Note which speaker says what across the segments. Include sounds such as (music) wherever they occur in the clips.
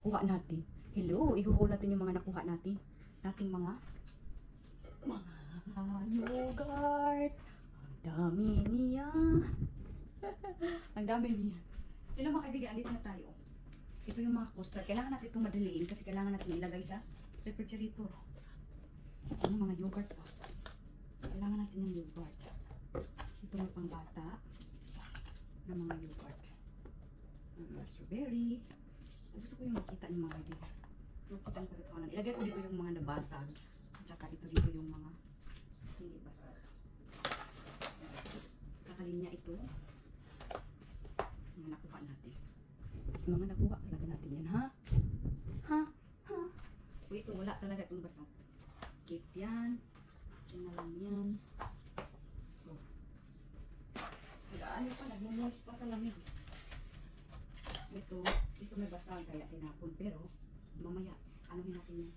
Speaker 1: Kuha natin. Hello, ihuhula natin yung mga nakuha natin. Nating mga mga yogurt. Ang dami niya. (laughs) Ang dami niya. Hello mga kaibigan, andito na tayo. Ito yung mga coaster. Kailangan natin itong madaliin kasi kailangan natin ilagay sa refrigerator. Ang mga yogurt pa. Kailangan natin ng yogurt. Ito may pangbata na mga yogurt. Mga strawberry. Gusto ko yung makita yung mga kaibigan. Makita ko dito. Ilagay ko dito yung mga nabasag. At saka ito dito yung mga hindi basag. Kakalinya ito. Mga nakuha natin. Yung mga nakuha talaga natin yan, ha? Ha? Ha? O ito, wala talaga itong basag. Cake yan. Yan na lang yan. Oh. Ano pa, nagmumuwas pa sa lamig. Ito, ito may basag kaya tinapon. Pero, mamaya, anuhin natin yan.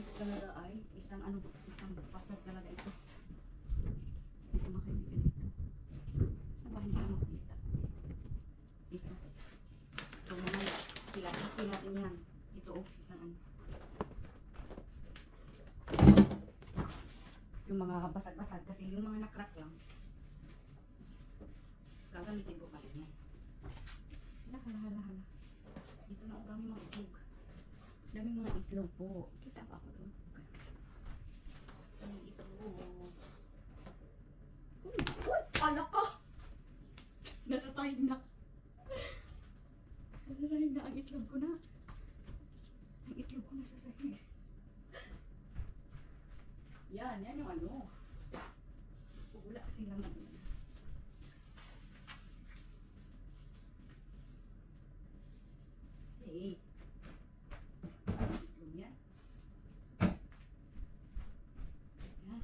Speaker 1: Ito talaga ay isang ano, isang basag talaga ito. Ito mga kaibigan ito. Ano ba hindi ko makita? Ito. So, mamaya, pilapisin natin yan. Ito, oh, isang ano. Yung mga basag-basag kasi yung mga nakrack lang, gagamitin ko pa rin yan. Hala, hala, hala, hala. Dito na ang dami mga itlog. Dami mga itlog po. Kita ba ako doon? Dami itlog. Uy, ala ka! Nasa side na. Nasa side na ang itlog ko na. Ang itlog ko nasa side. Yan, yan yung ano. Wala silang ano. Eh. Itlog yan. Yan.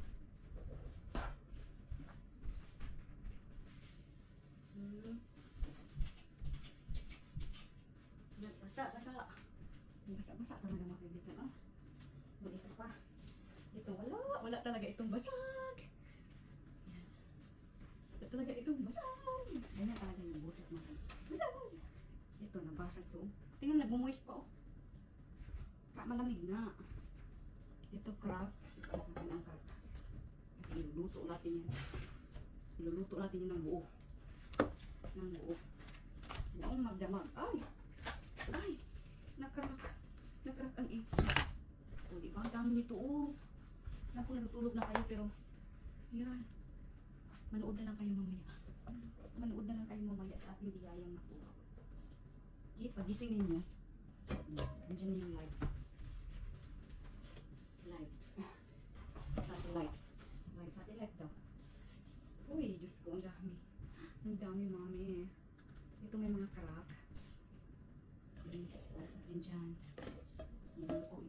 Speaker 1: Hmm. Basa. Basa-basa talaga mga kaibigan, ah. Oh, ito pa. Ito, wala. Wala talaga itong basag. Yan. Wala talaga itong basag. Ganyan talaga yung boses natin. Ito, nabasag to. Tingnan, nagmumoist pa, oh. Malamig na. Ito, crack. Ito natin ang crack. Kasi iluluto natin yan. Iluluto natin yun ng buo. Ng buo. Huwag magdamag. Ay! Ay! Nakrack. Nakrack ang ito. O, di ba? Ang dami nito, oh. Naku, natutulog na kayo, pero, yan. Manood na lang kayo mamaya. Manood na lang kayo mamaya sa ating biyayang nakuha. Okay, pagising ninyo. Nandiyan na yung live. Live. Satellite. Live satellite daw. Uy, Diyos ko, ang dami. Ang dami, mami. Ito may mga crack. Please, yan dyan. Lutuin.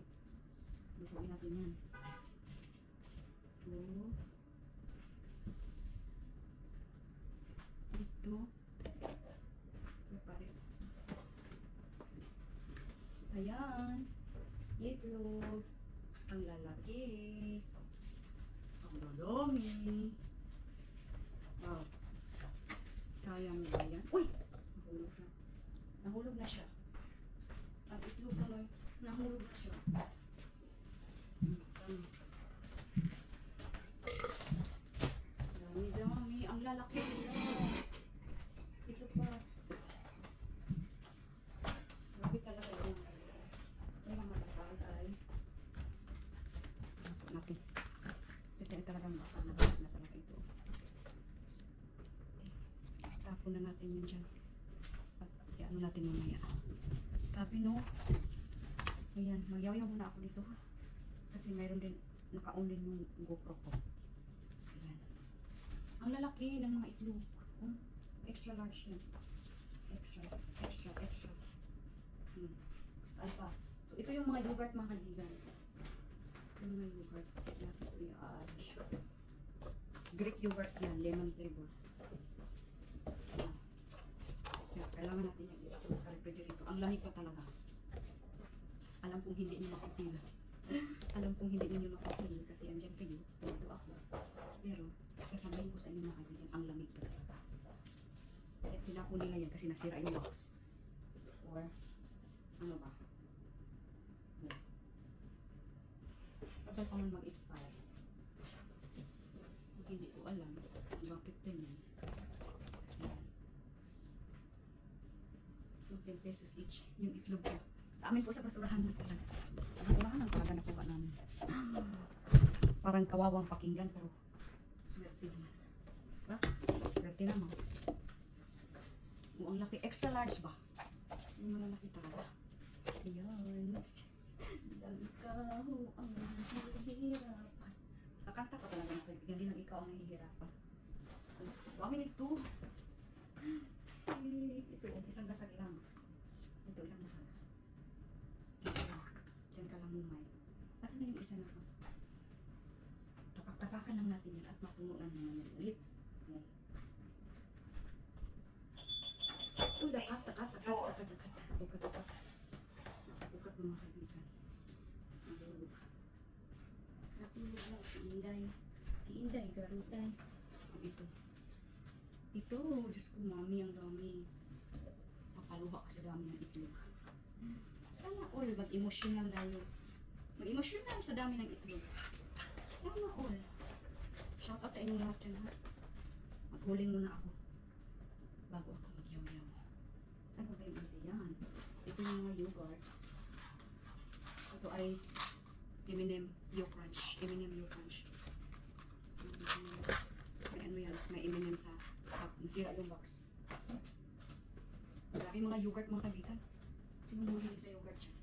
Speaker 1: Lutuin natin yan. Ito. Ito. Separate. Ayan. Itlog. Ang lalaki. Ang dalomi. Wow. Kaya mo ba yan? Uy! Nahulog na. Nahulog na siya. Ang itlog na may nahulog na siya. Hmm, dami. Dami, dami. Ang lalaki nila. Ito pa. Grabe talaga yung yung mga basal ay Ito natin. Ay talagang basal na basal na talaga ito. Tapon na natin yun dyan. At ano natin mamaya. Grabe no. Ayan, magyaw-yaw muna ako dito. Kasi mayroon din, naka-on din yung GoPro ko. Ayan. Ang lalaki ng mga itlog. Oh, extra large yan. Extra, extra, extra. Hmm. Ano pa? So, ito yung mga yogurt mga kaibigan. Ito mga yogurt. Ito yung ah, Greek yogurt yan, lemon flavor. Kaya kailangan natin yung itakot sa refrigerator. Ang lamig pa talaga. Alam kong hindi niyo makapil. Alam kong hindi niyo makapil kasi andyan kayo. Dito ako. Pero, sasabihin ko sa inyo mga kaibigan, ang lamig pa talaga. Tinapon nila yan kasi nasira yung box. Or, ano ba? Yan. Tagal pa man mag-expire. Hindi ko alam. Bakit ganyan? Yan. So, 10 pesos each. Yung itlog ko. Sa amin po sa basurahan lang talaga. Sa basurahan lang talaga nakuha namin. (gasps) Parang kawawang pakinggan pero swerte naman. Diba? Swerte naman. O, ang laki. Extra large ba? Yung malalaki talaga. Ayan. Ikaw ang nahihirapan. Kakanta ko talaga ng kaibigan. Hindi lang ikaw ang nahihirapan. Amin ito. Eh, Ito, isang basag lang. Ito, isang. Ito, Diyan ka lang mumay. Asan na yung isa na ko? Tapak-tapakan lang natin yan at mapuno na naman ulit. Yan. Uy, dakat, dakat, dakat, dakat, dakat. Dakat, dakat. Dakat mga kaibigan. Natulog. Natulog lang si Inday. Si Inday, garutay. Ito. Ito, Diyos ko, mami, ang dami. Papaluha ka sa dami ng itlog. Sana all, mag-emotional tayo. Mag-emotional sa dami ng itlog. Sana all. Shout out sa inyo lahat dyan, ha? Maghuling muna ako. Bago ako magyaw-yaw. Saan ba yung ito yan? Ito yung mga yogurt. Ito ay M&M Yo Crunch. M&M Yo Crunch. May ano yan, may M&M sa cup. Nasira yung box. Grabe mga yogurt mga kaibigan. Sino mahilig sa yogurt siya?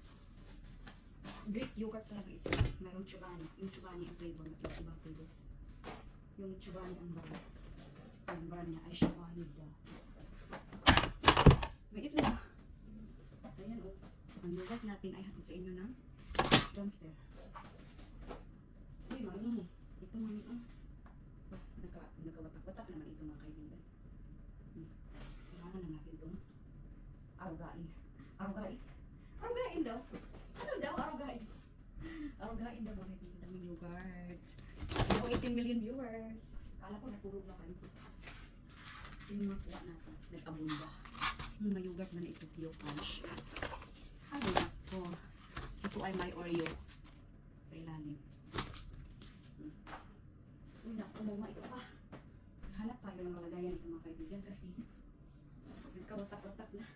Speaker 1: Greek yogurt talaga ito. Mayroong chubani. Yung chubani ang flavor. At ibang flavor. Yung chubani ang brand. Ang brand niya ay chubani daw. May itlog. Ayan o. Ang yogurt natin ay hatid sa inyo ng dumpster. Uy, mami. Ito mami. Oh. Ah, nagka, nagkawatak-watak naman ito mga kaibigan. Hmm. Kailangan na natin itong arugain. Arugain? Arugain daw. Ano daw? Arugain. Arugain daw mga kaibigan. Daming yogurt. Ito 18 million viewers. Kala ko napurog na kayo. Yung mga kuha natin. Nag-abunda. Mga yogurt na na ito. Pure punch. Ano na? Oh. Ito ay may Oreo. Sa ilalim. Uy, naku, mama, ito pa. Hanap tayo ng malagayan ito mga kaibigan kasi nagkawatak-watak na.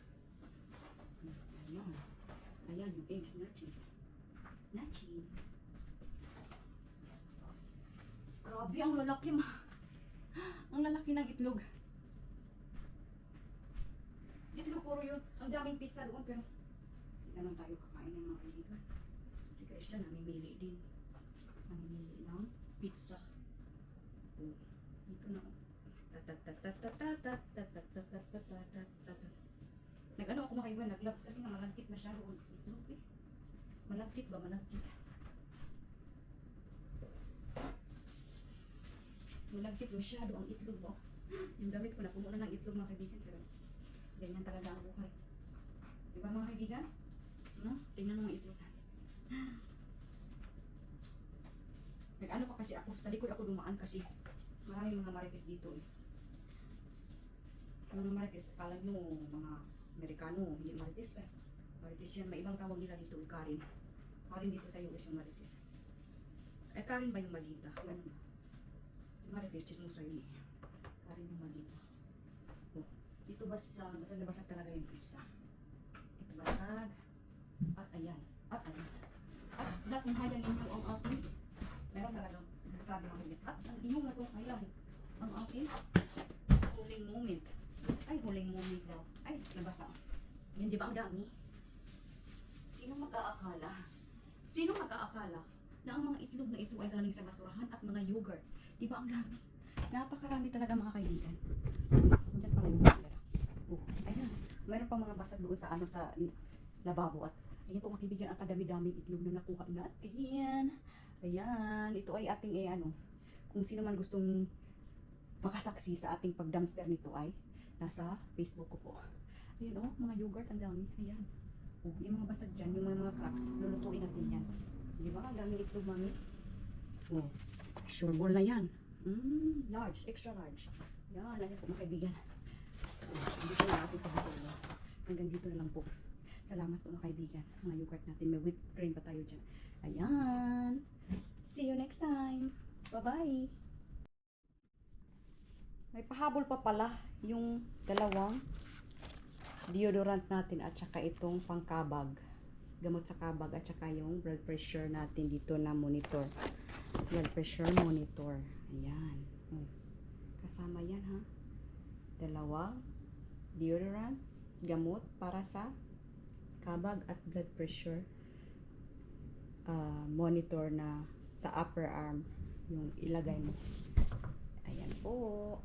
Speaker 1: Ayan. Ayan, yung eggs natin. Natin. Grabe, ang lalaki ma. Ang lalaki ng itlog. Itlog puro yun. Ang daming pizza doon pero na lang tayo kakain ng mga kaibigan. Si Christian, namimili din. Namimili ng pizza. Oh, dito na ako. Nag-ano ako makaiba, nag-gloves kasi nga malagkit na siya roon. Oh, itlog. Malagkit ba? Malagkit. Malagkit masyado ang itlog mo. Yung damit ko na ng itlog mga kaibigan. Pero ganyan talaga ang buhay. Di ba mga kaibigan? No? Tingnan mo natin. Nag-ano pa kasi ako, sa likod ako dumaan kasi maraming mga marites dito eh. Mga marites, akala nyo mga Amerikano, hindi marites eh. Marites yan, may ibang tawag nila dito, eh, Karin. Karin dito sa US yung marites. Eh, Karin ba yung malita? Ba? Yung marites, chismosa yun eh. Karin yung malita. Oh, dito basag, basag na basag talaga yung isa. Ito basag. At ayan. At ayan. At lahat ng hayang inyo ang ating meron talagang nagsasabi ng ulit. At ang iyong na itong hayang ang ating huling moment. Ay, huling moment daw. Ay, nabasa. Yan, di ba ang dami? Sino mag-aakala? Sino mag-aakala na ang mga itlog na ito ay galing sa basurahan at mga yogurt? Di ba ang dami? Napakarami talaga mga kaibigan. Diyan pala yung camera. Oh, ayan. Meron pang mga basag doon sa ano sa lababo at ayan po mga kaibigan ang kadami-daming itlog na nakuha natin. Ayan, ito ay ating eh ano, kung sino man gustong makasaksi sa ating pag-dumpster nito ay nasa Facebook ko po. Ayan oh, mga yogurt ang dami. Ayan. Oh, yung mga basag dyan, yung mga, mga crack, lulutuin natin yan. Di ba? Ang dami itlog, mami. Oh, sure ball na yan. Mm, large, extra large. Yan, ayan po mga kaibigan. Oh, dito na ating pagtutulong. Hanggang dito na lang po. Salamat po mga kaibigan. Natin. May whipped cream pa tayo dyan. Ayan. See you next time. Bye-bye. May pahabol pa pala yung dalawang deodorant natin at saka itong pangkabag. Gamot sa kabag at saka yung blood pressure natin dito na monitor. Blood pressure monitor. Ayan. Oh. Kasama yan ha. Dalawang deodorant, gamot para sa kabag at blood pressure ah, monitor na sa upper arm yung ilagay mo. Ayan po.